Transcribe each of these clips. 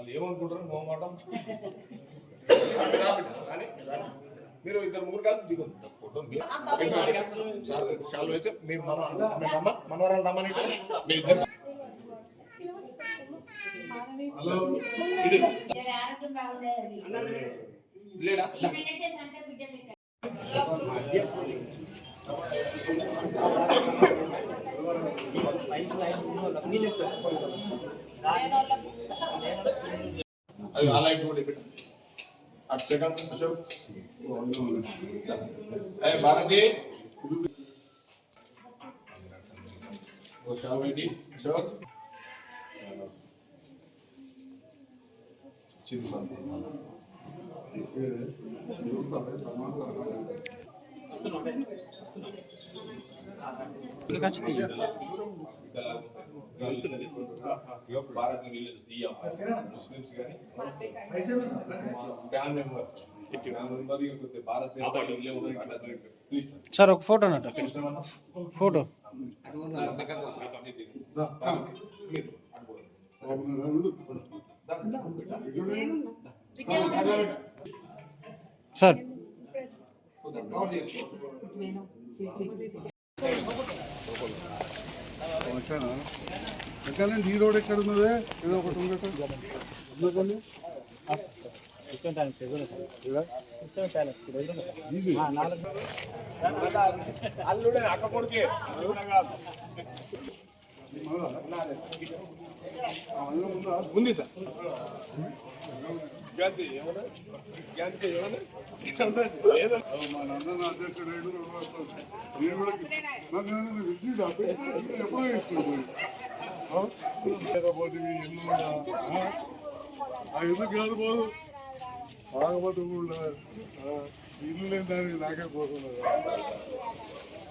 వాళ్ళు ఏమనుకుంటారు మొహమాటం కానీ మీరు ఇద్దరు ముగ్గురు కాదు దిగుంది ఫోటో మీరు చాలు చాలు అయితే మీరు మన మీ అమ్మ మనవరాలు రమ్మని మీరు ఇద్దరు. హలో. ఆరోగ్యం బాగుండదు లేడా? సంత బిడ్డలు అది ఆ లైట్ కూడా పెట్టు అటు సెకండ్ అశోక్ ఏ భారతి ఓ షావ్ ఏంటి అశోక్ భారత్ ముస్లిమ్స్ కానీ fan members Bharat please sir ఒక ఫోటో నట ఫోటో సార్ కవర్ చేసుకో ఎక్కడ ఈ రోడ్ ఎక్కడ ఉన్నది ఏదో ఒకటి ఉంది ఉందటండి అల్లుడే అక్క కొడుకే ఉంది సార్. కూడా ఇల్లు ఆ? ఎందుకు కాదు పోదు ఆగపోతే కూడా ఇల్లు లేని దానికి నాకే పోతున్నది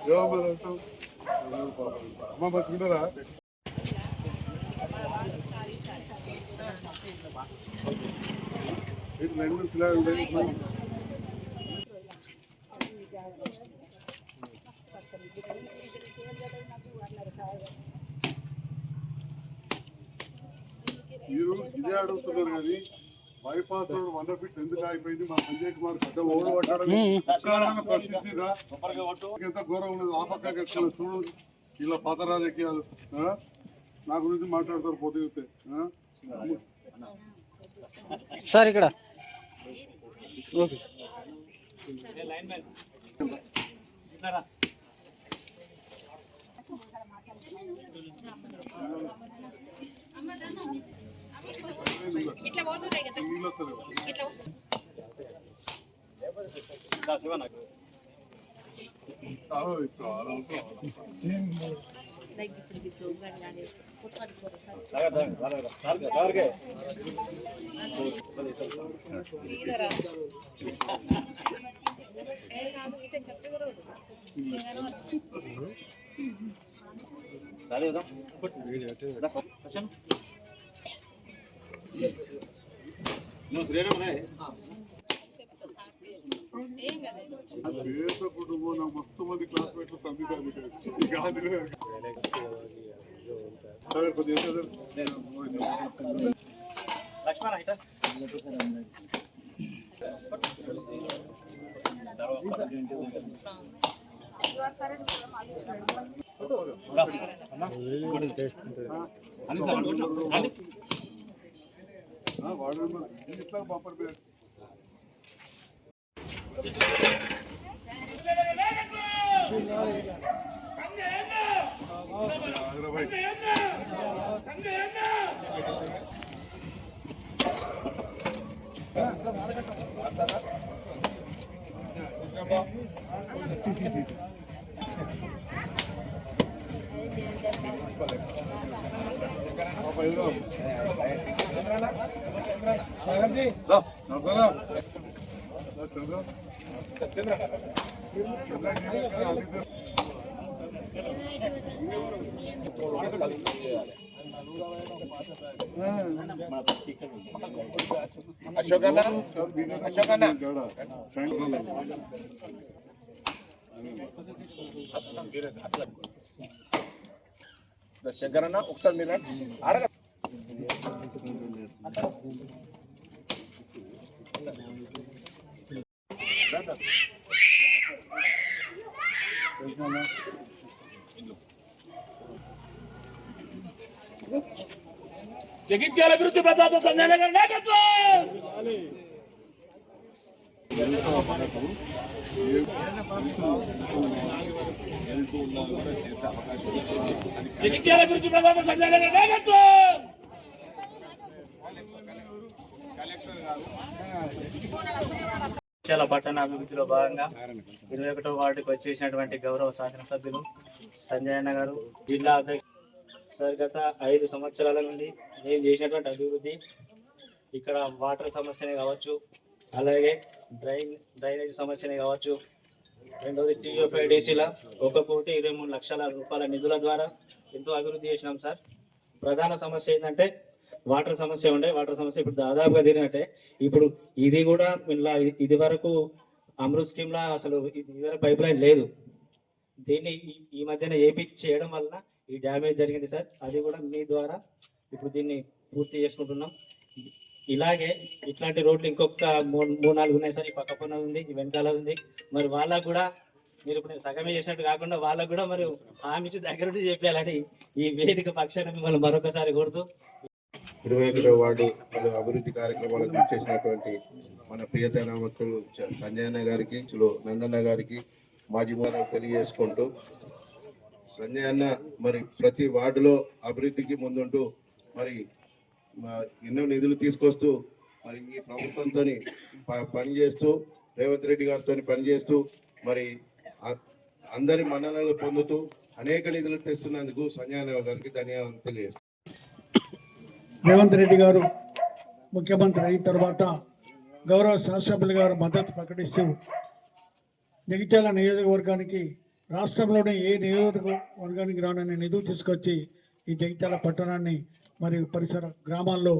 ఏమో మరి అమ్మ బతుకుంటారా మీరు ఇదే అడుగుతున్నారు కానీ బైపాస్ రోడ్ వంద ఫీట్ ఎందుకు ఆగిపోయింది? మా సంజయ్ కుమార్ పెద్ద ఓడు ఒక్కడైనా ప్రశ్నించిందా ఎంత ఘోరం ఉన్నది? ఆ పక్క ఎక్కడ చూడు. ఇలా పాత రాజకీయాలు? నా గురించి మాట్లాడతారు పోతే సార్ ఇక్కడ. ఓకే నీళ్ళు వస్తలేవు. చాలా చాలా అవసరం. పేద కుటుంబం నా మొత్తం మంది క్లాస్మేట్లు సంధి సాధికారు ఈ గాంధీ సరే కొద్దిగా చదువు. ఆ, వాడు ఏమన్నా ఇట్లా బాపర్ పేరు హైదరాబాద్ పాప హైదరాబాద్ దా, నరసరా. దా, చంద్ర. చంద్ర, నీకు అన్ని అశోక్ అన్న అశోక్ అన్న శంకర్ అన్న ఒకసారి మీరు అడగ Thank you. అభివృద్ధి ప్రదాత సంజయ్ గారి నాయకత్వం జగిత్యాల అభివృద్ధి ప్రదాత సంజయ్ గారి ముత్యాల పట్టణ అభివృద్ధిలో భాగంగా ఇరవై ఒకటో వార్డుకు వచ్చేసినటువంటి గౌరవ శాసనసభ్యులు సంజయన్న గారు జిల్లా అధ్యక్ష సార్ గత ఐదు సంవత్సరాల నుండి నేను చేసినటువంటి అభివృద్ధి ఇక్కడ వాటర్ సమస్యనే కావచ్చు అలాగే డ్రైన్ డ్రైనేజ్ సమస్యనే కావచ్చు. రెండవది టీఓఫైడీసీల ఒక కోటి ఇరవై మూడు లక్షల రూపాయల నిధుల ద్వారా ఎంతో అభివృద్ధి చేసినాం సార్. ప్రధాన సమస్య ఏంటంటే వాటర్ సమస్య ఉండే వాటర్ సమస్య ఇప్పుడు దాదాపుగా తీరినట్టే. ఇప్పుడు ఇది కూడా ఇలా ఇది వరకు అమృత్ స్కీమ్ లా అసలు ఇది ఇదివరకు పైప్ లైన్ లేదు. దీన్ని ఈ- ఈ మధ్యన ఏపీ చేయడం వలన ఈ డ్యామేజ్ జరిగింది సార్. అది కూడా మీ ద్వారా ఇప్పుడు దీన్ని పూర్తి చేసుకుంటున్నాం. ఇలాగే ఇట్లాంటి రోడ్లు ఇంకొక మూడు నాలుగు ఉన్నాయి సార్. ఈ పక్క పన్న ఉంది ఈ వెనకాల ఉంది. మరి వాళ్ళకు కూడా మీరు ఇప్పుడు నేను సగమే చేసినట్టు కాకుండా వాళ్ళకు కూడా మరి హామీ దగ్గర నుండి చెప్పాలని ఈ వేదిక పక్షాన మిమ్మల్ని మరొకసారి కోరుతూ ఇరవై ఒకటో వార్డు పలు అభివృద్ధి కార్యక్రమాలకు చేసినటువంటి మన ప్రియతమ భక్తులు సంజయన్న గారికి చులో నందన్న గారికి మాజీ మాధవ్ తెలియజేసుకుంటూ సంజయన్న మరి ప్రతి వార్డులో అభివృద్ధికి ముందుంటూ మరి ఎన్నో నిధులు తీసుకొస్తూ మరి ఈ ప్రభుత్వంతో పనిచేస్తూ రేవంత్ రెడ్డి గారితో పనిచేస్తూ మరి అందరి మన్ననలు పొందుతూ అనేక నిధులు తెస్తున్నందుకు సంజయ్ గారికి ధన్యవాదాలు తెలియజేస్తున్నాను. రేవంత్ రెడ్డి గారు ముఖ్యమంత్రి అయిన తర్వాత గౌరవ శాసనసభ్యులు గారు మద్దతు ప్రకటిస్తూ జగిత్యాల నియోజకవర్గానికి రాష్ట్రంలోనే ఏ నియోజకవర్గానికి రానని నిధులు తీసుకొచ్చి ఈ జగిత్యాల పట్టణాన్ని మరియు పరిసర గ్రామాల్లో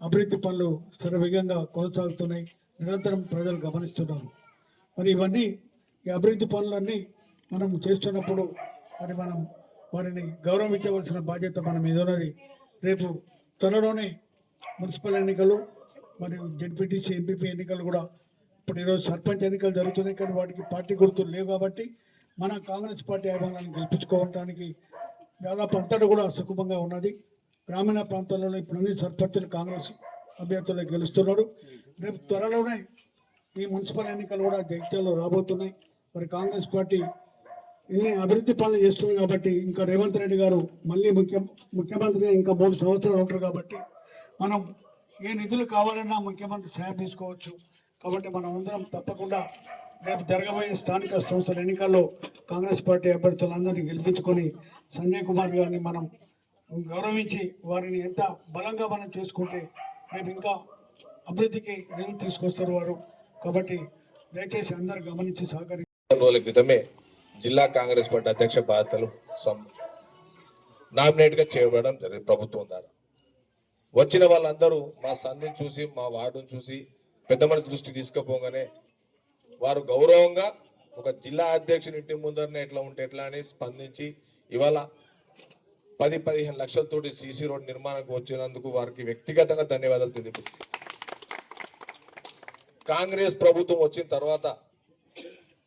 అభివృద్ధి పనులు శరవేగంగా కొనసాగుతున్నాయి. నిరంతరం ప్రజలు గమనిస్తున్నారు. మరి ఇవన్నీ ఈ అభివృద్ధి పనులన్నీ మనం చేస్తున్నప్పుడు మరి మనం వారిని గౌరవించవలసిన బాధ్యత మన మీద ఉన్నది. రేపు త్వరలోనే మున్సిపల్ ఎన్నికలు మరియు జెడ్పీటీసీ ఎంపీపీ ఎన్నికలు కూడా ఇప్పుడు ఈరోజు సర్పంచ్ ఎన్నికలు జరుగుతున్నాయి కానీ వాటికి పార్టీ గుర్తులు లేవు కాబట్టి మన కాంగ్రెస్ పార్టీ అభిమానాన్ని గెలిపించుకోవడానికి దాదాపు అంతటా కూడా సుఖమంగా ఉన్నది. గ్రామీణ ప్రాంతాలలో ఇప్పుడు అన్ని సర్పంచులు కాంగ్రెస్ అభ్యర్థులు గెలుస్తున్నారు. రేపు త్వరలోనే ఈ మున్సిపల్ ఎన్నికలు కూడా జగిత్యాలలో రాబోతున్నాయి. మరి కాంగ్రెస్ పార్టీ ఇన్ని అభివృద్ధి పనులు చేస్తుంది కాబట్టి ఇంకా రేవంత్ రెడ్డి గారు మళ్ళీ ముఖ్య ముఖ్యమంత్రిగా ఇంకా మూడు సంవత్సరాలు ఉంటారు కాబట్టి మనం ఏ నిధులు కావాలన్నా ముఖ్యమంత్రి సాయం తీసుకోవచ్చు. కాబట్టి మనం అందరం తప్పకుండా రేపు జరగబోయే స్థానిక సంస్థల ఎన్నికల్లో కాంగ్రెస్ పార్టీ అభ్యర్థులందరినీ గెలిపించుకొని సంజయ్ కుమార్ గారిని మనం గౌరవించి వారిని ఎంత బలంగా మనం చేసుకుంటే రేపు ఇంకా అభివృద్ధికి నిధులు తీసుకొస్తారు వారు. కాబట్టి దయచేసి అందరు గమనించి సహకరి క్రితమే జిల్లా కాంగ్రెస్ పార్టీ అధ్యక్ష బాధ్యతలు నామినేట్గా చేయబడడం జరిగింది ప్రభుత్వం ద్వారా. వచ్చిన వాళ్ళందరూ మా సంధిని చూసి మా వార్డును చూసి పెద్ద మనిషి దృష్టి తీసుకుపోగానే వారు గౌరవంగా ఒక జిల్లా అధ్యక్షుని ఇంటి ముందరనే ఎట్లా ఉంటే ఎట్లా అని స్పందించి ఇవాళ పది పదిహేను లక్షలతోటి సీసీ రోడ్ నిర్మాణానికి వచ్చినందుకు వారికి వ్యక్తిగతంగా ధన్యవాదాలు తెలియదు కాంగ్రెస్ ప్రభుత్వం వచ్చిన తర్వాత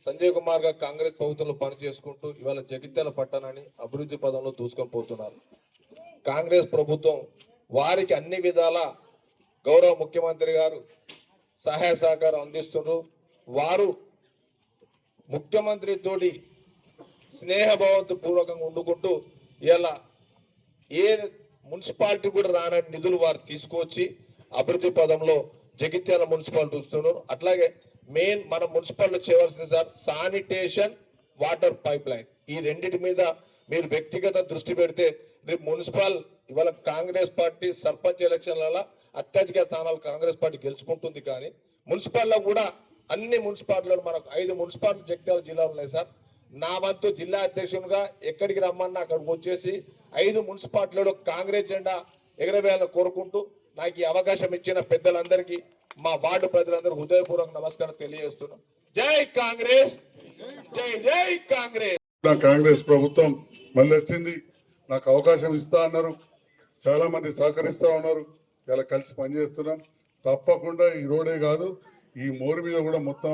సంజయ్ కుమార్ గారు కాంగ్రెస్ ప్రభుత్వంలో పని చేసుకుంటూ ఇవాళ జగిత్యాల పట్టణాన్ని అభివృద్ధి పదంలో దూసుకొని పోతున్నారు. కాంగ్రెస్ ప్రభుత్వం వారికి అన్ని విధాల గౌరవ ముఖ్యమంత్రి గారు సహాయ సహకారం అందిస్తున్నారు వారు ముఖ్యమంత్రి తోటి స్నేహభావంతో పూర్వకంగా వండుకుంటూ ఇలా ఏ మున్సిపాలిటీ కూడా రానని నిధులు వారు తీసుకొచ్చి అభివృద్ధి పదంలో జగిత్యాల మున్సిపాలిటీ చూస్తున్నారు అట్లాగే మెయిన్ మన మున్సిపాలిటీ చేయవలసింది sir sanitation water pipeline ఈ రెండింటి మీద మీరు వ్యక్తిగత దృష్టి పెడితే రేపు మున్సిపల్ ఇవాళ కాంగ్రెస్ పార్టీ సర్పంచ్ ఎలక్షన్లలో అత్యధిక స్థానాలు కాంగ్రెస్ పార్టీ గెలుచుకుంటుంది కానీ మున్సిపాల్లో కూడా అన్ని మున్సిపాలిటీలు మనకు ఐదు మున్సిపాలిటీ జగిత్యాల జిల్లాలు ఉన్నాయి సార్. నా వంతు జిల్లా అధ్యక్షునిగా ఎక్కడికి రమ్మన్నా అక్కడికి వచ్చేసి ఐదు మున్సిపాలిటీలలో కాంగ్రెస్ జెండా ఎగరవేయాలని కోరుకుంటూ నాకు ఈ అవకాశం ఇచ్చిన పెద్దలందరికీ మా వార్డు ప్రజలందరూ హృదయపూర్వక నమస్కారం తెలియజేస్తున్నాం. జై కాంగ్రెస్! జై జై కాంగ్రెస్! కాంగ్రెస్ ప్రభుత్వం మళ్ళీ వచ్చింది. నాకు అవకాశం ఇస్తా అన్నారు. చాలా మంది సహకరిస్తా ఉన్నారు. ఇలా కలిసి పనిచేస్తున్నాం. తప్పకుండా ఈ రోడే కాదు ఈ మోరు మీద కూడా మొత్తం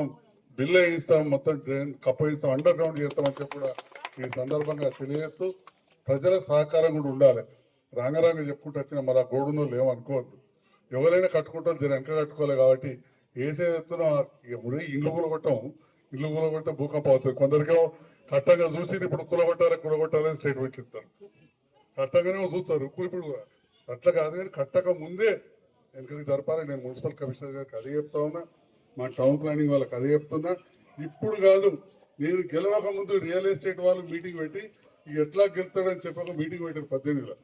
బిల్లు వేయిస్తాం మొత్తం డ్రైన్ కప్ప ఇస్తాం అండర్ గ్రౌండ్ చేస్తామని చెప్పి కూడా ఈ సందర్భంగా తెలియజేస్తూ ప్రజల సహకారం కూడా ఉండాలి. రాంగరాంగ చెప్పుకుంటూ వచ్చిన మన గోడునో లేవనుకోవద్దు ఎవరైనా కట్టుకుంటారు జర వెనక కట్టుకోవాలి కాబట్టి వేసే ఎత్తున ఇక ఇల్లు కూలగొట్టం ఇల్లు కూలగొడితే భూకంపం అవుతుంది కొందరికేమో కట్టంగా చూసి ఇప్పుడు కూలగొట్టాలి కూలగొట్టాలని స్టేట్మెంట్ ఇస్తారు. కట్టంగానే చూస్తారు. ఇప్పుడు అట్లా కాదు కానీ కట్టక ముందే వెనకకి జరపాలి. నేను మున్సిపల్ కమిషనర్ గారికి అదే చెప్తా ఉన్నా మా టౌన్ ప్లానింగ్ వాళ్ళకి అదే చెప్తున్నా. ఇప్పుడు కాదు నేను గెలవక ముందు రియల్ ఎస్టేట్ వాళ్ళు మీటింగ్ పెట్టి ఎట్లా గెలుతాడని చెప్పక మీటింగ్ పెట్టారు పద్దెనిమిదిలో.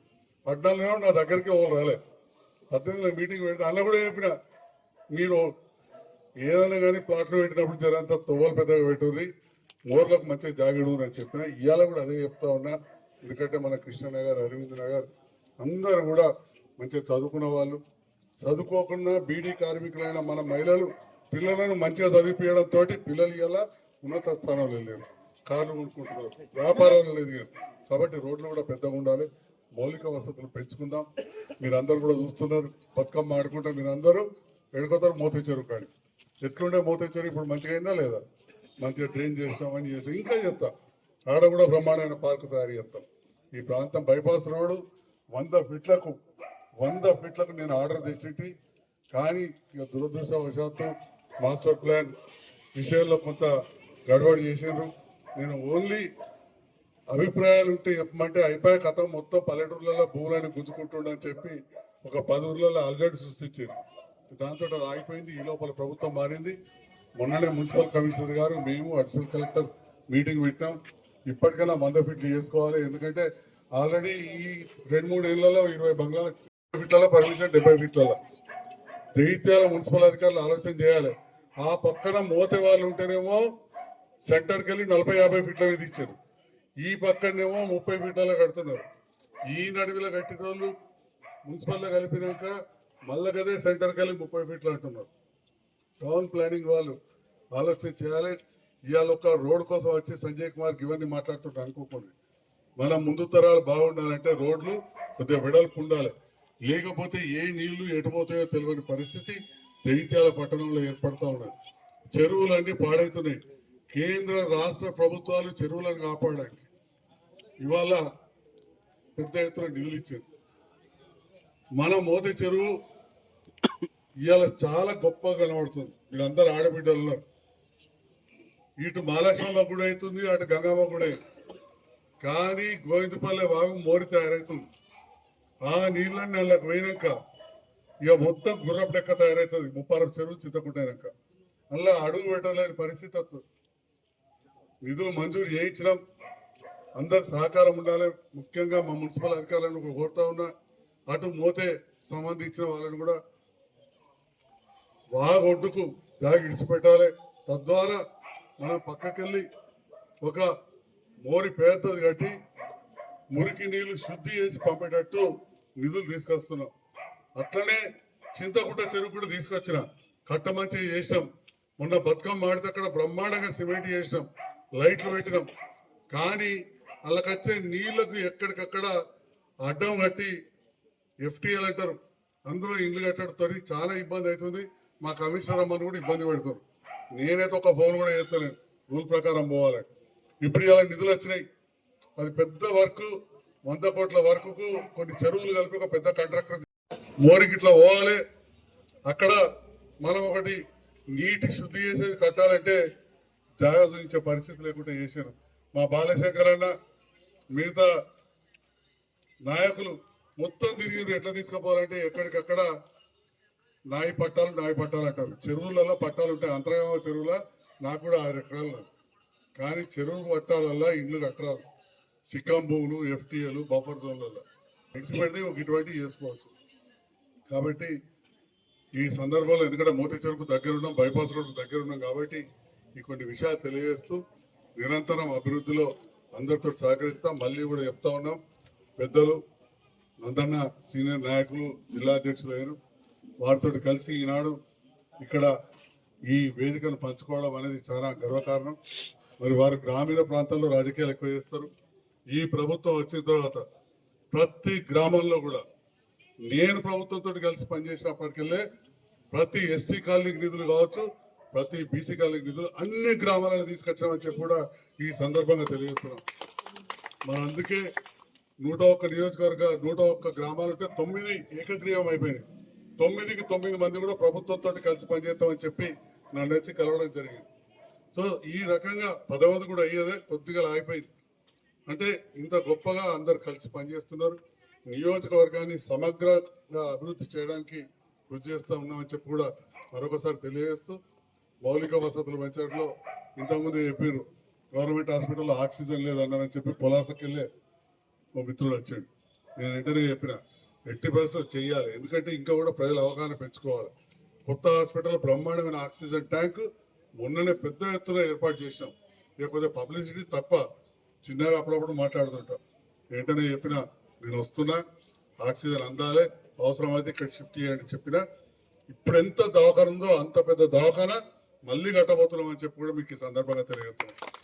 పద్నాలుగులో నా దగ్గరికి ఓ రాలే. పద్దెనిమిది మీటింగ్ పెడితే అన్న కూడా చెప్పిన. మీరు ఏదైనా కానీ ప్లాట్లు పెట్టినప్పుడు జరంతా తొవ్వలు పెద్దగా పెట్టుకుని ఊర్లకు మంచిగా జాగిడు అని చెప్పిన. ఇవాళ కూడా అదే చెప్తా ఉన్నా. ఎందుకంటే మన కృష్ణనగర్ అరవింద్ నగర్ అందరూ కూడా మంచిగా చదువుకున్న వాళ్ళు. చదువుకోకుండా బీడీ కార్మికులైన మన మహిళలు పిల్లలను మంచిగా చదివిపించడంతో పిల్లలు ఇలా ఉన్నత స్థానంలో వెళ్ళారు. కార్లు కొనుక్కుంటున్నారు. వ్యాపారాలు లేదు కాబట్టి రోడ్లు కూడా పెద్దగా ఉండాలి. మౌలిక వసతులు పెంచుకుందాం. మీరందరూ కూడా చూస్తున్నారు. బతుకమ్మ ఆడుకుంటే మీరందరూ. ఎడుకోతారు మోతేచ్చారు కానీ ఎట్లుండే మోతేచ్చారు? ఇప్పుడు మంచిగా అయిందా లేదా? మంచిగా ట్రైన్ చేసినాం అని చేసాం ఇంకా చేస్తాం. ఆడ కూడా బ్రహ్మాండమైన పార్క్ తయారు చేస్తాం. ఈ ప్రాంతం బైపాస్ రోడ్డు. వంద ఫీట్లకు వంద ఫీట్లకు నేను ఆర్డర్ తెచ్చింది కానీ ఇక దురదృష్టవశాత్తు మాస్టర్ ప్లాన్ విషయంలో కొంత గడబడి చేసిండ్రు. నేను ఓన్లీ అభిప్రాయాలు ఉంటే చెప్పమంటే అయిపోయే కథ మొత్తం పల్లెటూర్లలో భూములని గుంజుకుంటుండని చెప్పి ఒక పది ఊర్లలో అలజడి సృష్టించింది దాంతో అది ఆగిపోయింది. ఈ లోపల ప్రభుత్వం మారింది. మొన్ననే మున్సిపల్ కమిషనర్ గారు మేము అడిషనల్ కలెక్టర్ మీటింగ్ పెట్టాం ఇప్పటికైనా వంద ఫిట్లు చేసుకోవాలి. ఎందుకంటే ఆల్రెడీ ఈ రెండు మూడు ఏళ్ళలో ఇరవై బంగ్లాల ఫీట్లలో పర్మిషన్ డెబ్బై ఫీట్లలో జగిత్యాల మున్సిపల్ అధికారులు ఆలోచన చేయాలి. ఆ పక్కన మోతే వాళ్ళు ఉంటేనేమో సెంటర్కి వెళ్ళి నలభై యాభై ఫిట్ల మీద ఇచ్చారు. ఈ పక్కనేమో ముప్పై ఫీట్ల కడుతున్నారు. ఈ నడుగులో కట్టిన వాళ్ళు మున్సిపల్లో కలిపినాక మళ్ళా కదే సెంటర్కి వెళ్ళి ముప్పై ఫీట్లు అంటున్నారు. టౌన్ ప్లానింగ్ వాళ్ళు ఆలోచన చేయాలి. ఇవాళ ఒక రోడ్ కోసం వచ్చి సంజయ్ కుమార్ ఇవన్నీ మాట్లాడుతుంటే అనుకోకండి. మన ముందు తరాలు బాగుండాలంటే రోడ్లు కొద్దిగా వెడల్పు ఉండాలి. లేకపోతే ఏ నీళ్ళు ఎటుపోతాయో తెలియని పరిస్థితి జగిత్యాల పట్టణంలో ఏర్పడతా ఉన్నాయి చెరువులన్నీ పాడైతున్నాయి. కేంద్ర రాష్ట్ర ప్రభుత్వాలు చెరువులను కాపాడడానికి ఇవాళ పెద్ద ఎత్తున నిధులు ఇచ్చారు. మన మోదీ చెరువు ఇవాళ చాలా గొప్పగా కనబడుతుంది. వీళ్ళందరూ ఆడబిడ్డలు ఉన్నారు ఇటు మహాలక్ష్మమ్మ కూడా అవుతుంది అటు గంగమ్మ కూడా అవుతుంది. కానీ గోవిందపల్లె భాగం మోరి తయారవుతుంది. ఆ నీళ్ళని నెలకు పోయినాక ఇక మొత్తం గుర్రపు డెక్క తయారవుతుంది. ముప్పారం చెరువు చింతకుంటాయినాక అలా అడుగు పెట్టలేని పరిస్థితి వస్తుంది. నిధులు మంజూరు చేయించినాం. అందరి సహకారం ఉండాలి. ముఖ్యంగా మా మున్సిపల్ అధికారులను కూడా కోరుతా ఉన్నా అటు మోతే సంబంధించిన వాళ్ళని కూడా వాగొడ్డుకు జాగి ఇడిచిపెట్టాలి తద్వారా మనం పక్కకెళ్ళి ఒక మోరి పేదది కట్టి మురికి నీళ్ళు శుద్ధి చేసి పంపేటట్టు నిధులు తీసుకొస్తున్నాం. అట్లనే చింతకుంట చెరువు కూడా తీసుకొచ్చిన. కట్ట మంచిగా చేసినాం. మొన్న బతుకమ్మ ఆడితే అక్కడ బ్రహ్మాండంగా సిమెంట్ చేసినాం. లైట్లు పెట్టినాం. కానీ వాళ్ళకచ్చే నీళ్ళకు ఎక్కడికక్కడ అడ్డం కట్టి ఎఫ్టీఎల్ అంటారు అందులో ఇండ్లు కట్టడంతో చాలా ఇబ్బంది అవుతుంది. మా కమిషనర్ అమ్మని కూడా ఇబ్బంది పెడుతారు. నేనైతే ఒక ఫోన్ కూడా చేస్తాను రూల్ ప్రకారం పోవాలి. ఇప్పుడు ఇలా నిధులు వచ్చినాయి. అది పెద్ద వర్క్ వంద కోట్ల వర్క్కు కొన్ని చెరువులు కలిపి ఒక పెద్ద కాంట్రాక్టర్ మోరికి ఇట్లా పోవాలి. అక్కడ మనం ఒకటి నీటి శుద్ధి చేసేది కట్టాలంటే జాగా చూపించే పరిస్థితి లేకుండా చేశారు మా బాలశంకర్ అన్న మిగతా నాయకులు మొత్తం తిరిగి ఎట్లా తీసుకుపోవాలంటే ఎక్కడికక్కడ నాయి పట్టాలు నాయి పట్టాలు అంటారు. చెరువులలో పట్టాలు ఉంటాయి. అంతర్గామ చెరువుల నాకు కూడా ఆరు ఎకరాలు ఉన్నాయి. కానీ చెరువు పట్టాలల్లా ఇండ్లు కట్టరాదు. సిక్కాం భూములు ఎఫ్టీఏలు బఫర్ జోన్లలో ఎడిసి ఒక ఇటువంటివి చేసుకోవచ్చు. కాబట్టి ఈ సందర్భంలో ఎందుకంటే మోతీ చెరుకు దగ్గర ఉన్నాం బైపాస్ రోడ్డు దగ్గర ఉన్నాం కాబట్టి ఈ కొన్ని విషయాలు తెలియజేస్తూ నిరంతరం అభివృద్ధిలో అందరితో సహకరిస్తాం మళ్ళీ కూడా చెప్తా ఉన్నాం. పెద్దలు నందన్న సీనియర్ నాయకులు జిల్లా అధ్యక్షులు అయిన వారితో కలిసి ఈనాడు ఇక్కడ ఈ వేదికను పంచుకోవడం అనేది చాలా గర్వకారణం. మరి వారు గ్రామీణ ప్రాంతాల్లో రాజకీయాలు ఎక్కువ చేస్తారు. ఈ ప్రభుత్వం వచ్చిన తర్వాత ప్రతి గ్రామంలో కూడా నేను ప్రభుత్వంతో కలిసి పనిచేసినప్పటికెళ్ళే ప్రతి ఎస్సీ కాలనీకి నిధులు కావచ్చు ప్రతి బీసీ కాలేజ్ నిధులు అన్ని గ్రామాలను తీసుకొచ్చామని చెప్పి కూడా ఈ సందర్భంగా తెలియజేస్తున్నాం. మరి అందుకే నూట ఒక్క నియోజకవర్గ నూట ఒక్క గ్రామాలు ఉంటే తొమ్మిది ఏకగ్రీవం అయిపోయినాయి. తొమ్మిదికి తొమ్మిది మంది కూడా ప్రభుత్వంతో కలిసి పనిచేస్తామని చెప్పి నన్ను వచ్చి కలవడం జరిగింది. సో ఈ రకంగా పదవది కూడా అయ్యేదే కొద్దిగా ఆగిపోయింది అంటే ఇంత గొప్పగా అందరు కలిసి పనిచేస్తున్నారు. నియోజకవర్గాన్ని సమగ్రంగా అభివృద్ధి చేయడానికి కృషి చేస్తా ఉన్నామని చెప్పి కూడా మరొకసారి తెలియజేస్తూ మౌలిక వసతులు పెంచడంలో ఇంతకుముందు చెప్పారు గవర్నమెంట్ హాస్పిటల్లో ఆక్సిజన్ లేదన్నారని చెప్పి పొలాసకెళ్ళే మా మిత్రుడు వచ్చాడు. నేను వెంటనే చెప్పిన ఎట్టి పరిస్థితులు చేయాలి ఎందుకంటే ఇంకా కూడా ప్రజల అవగాహన పెంచుకోవాలి. కొత్త హాస్పిటల్ బ్రహ్మాండమైన ఆక్సిజన్ ట్యాంక్ మొన్ననే పెద్ద ఎత్తున ఏర్పాటు చేసినాం లేకపోతే పబ్లిసిటీ తప్ప చిన్నగా అప్పుడప్పుడు మాట్లాడుతుంటాం. వెంటనే చెప్పిన నేను వస్తున్నా ఆక్సిజన్ అందాలి అవసరమైతే ఇక్కడ షిఫ్ట్ చేయండి చెప్పిన. ఇప్పుడు ఎంత దవాఖాన ఉందో అంత పెద్ద దవాఖాన మళ్ళీ కట్టబోతున్నాం అని చెప్పి కూడా మీకు ఈ సందర్భంగా తెలియజేస్తున్నాం.